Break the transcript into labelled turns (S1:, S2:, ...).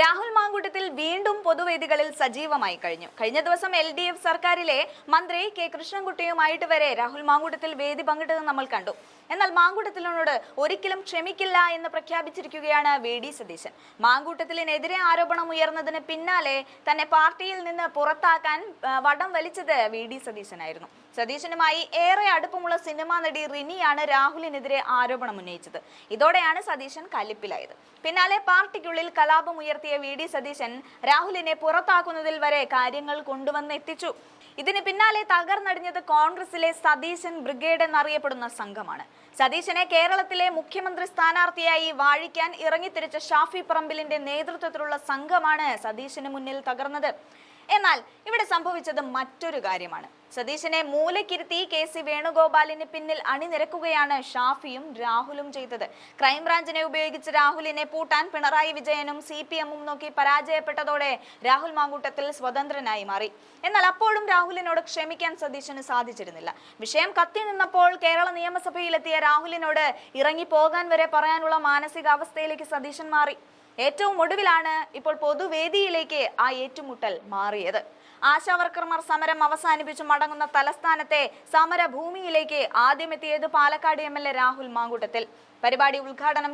S1: രാഹുൽ മാങ്കൂട്ടത്തിൽ വീണ്ടും പൊതുവേദികളിൽ സജീവമായി കഴിഞ്ഞു. കഴിഞ്ഞ ദിവസം എൽ ഡി എഫ് സർക്കാരിലെ മന്ത്രി കെ കൃഷ്ണൻകുട്ടിയുമായിട്ട് വരെ രാഹുൽ മാങ്കൂട്ടത്തിൽ വേദി പങ്കിട്ടത് നമ്മൾ കണ്ടു. എന്നാൽ മാങ്കൂട്ടത്തിലിനോട് ഒരിക്കലും ക്ഷമിക്കില്ല എന്ന് പ്രഖ്യാപിച്ചിരിക്കുകയാണ് വി ഡി സതീശൻ. മാങ്കൂട്ടത്തിലിനെതിരെ ആരോപണം ഉയർന്നതിന് പിന്നാലെ തന്നെ പാർട്ടിയിൽ നിന്ന് പുറത്താക്കാൻ വടം വലിച്ചത് വി ഡി സതീശനായിരുന്നു. സതീശനുമായി ഏറെ അടുപ്പമുള്ള സിനിമാ നടി റിനിയാണ് രാഹുലിനെതിരെ ആരോപണം ഉന്നയിച്ചത്. ഇതോടെയാണ് സതീശൻ കലിപ്പിലായത്. പിന്നാലെ പാർട്ടിക്കുള്ളിൽ കലാപം ഉയർത്തിയ വി ഡി സതീശൻ രാഹുലിനെ പുറത്താക്കുന്നതിൽ വരെ കാര്യങ്ങൾ കൊണ്ടുവന്നെത്തിച്ചു. ഇതിന് പിന്നാലെ തകർന്നടിഞ്ഞത് കോൺഗ്രസിലെ സതീശൻ ബ്രിഗേഡ് എന്നറിയപ്പെടുന്ന സംഘമാണ്. സതീശനെ കേരളത്തിലെ മുഖ്യമന്ത്രി സ്ഥാനാർത്ഥിയായി വാഴിക്കാൻ ഇറങ്ങിത്തിരിച്ച ഷാഫി പറമ്പിലിന്റെ നേതൃത്വത്തിലുള്ള സംഘമാണ് സതീശന് മുന്നിൽ തകർന്നത്. എന്നാൽ ഇവിടെ സംഭവിച്ചത് മറ്റൊരു കാര്യമാണ്. സതീശനെ മൂലക്കിരുത്തി കെ സി വേണുഗോപാലിന് പിന്നിൽ അണിനിരക്കുകയാണ് ഷാഫിയും രാഹുലും ചെയ്തത്. ക്രൈംബ്രാഞ്ചിനെ ഉപയോഗിച്ച് രാഹുലിനെ പൂട്ടാൻ പിണറായി വിജയനും സി പി എമ്മും നോക്കി പരാജയപ്പെട്ടതോടെ രാഹുൽ മാങ്കൂട്ടത്തിൽ സ്വതന്ത്രനായി മാറി. എന്നാൽ അപ്പോഴും രാഹുലിനോട് ക്ഷമിക്കാൻ സതീശന് സാധിച്ചിരുന്നില്ല. വിഷയം കത്തി നിന്നപ്പോൾ കേരള നിയമസഭയിലെത്തിയ രാഹുലിനോട് ഇറങ്ങി പോകാൻ വരെ പറയാനുള്ള മാനസികാവസ്ഥയിലേക്ക് സതീശൻ മാറി. ഏറ്റവും ഒടുവിലാണ് ഇപ്പോൾ പൊതുവേദിയിലേക്ക് ആ ഏറ്റുമുട്ടൽ മാറിയത്. ആശാവർക്കർമാർ സമരം അവസാനിപ്പിച്ച് മടങ്ങുന്ന തലസ്ഥാനത്തെ സമരഭൂമിയിലേക്ക് ആദ്യമെത്തിയത് Palakkad M L A Rahul Mamkootathil. പരിപാടി ഉദ്ഘാടനം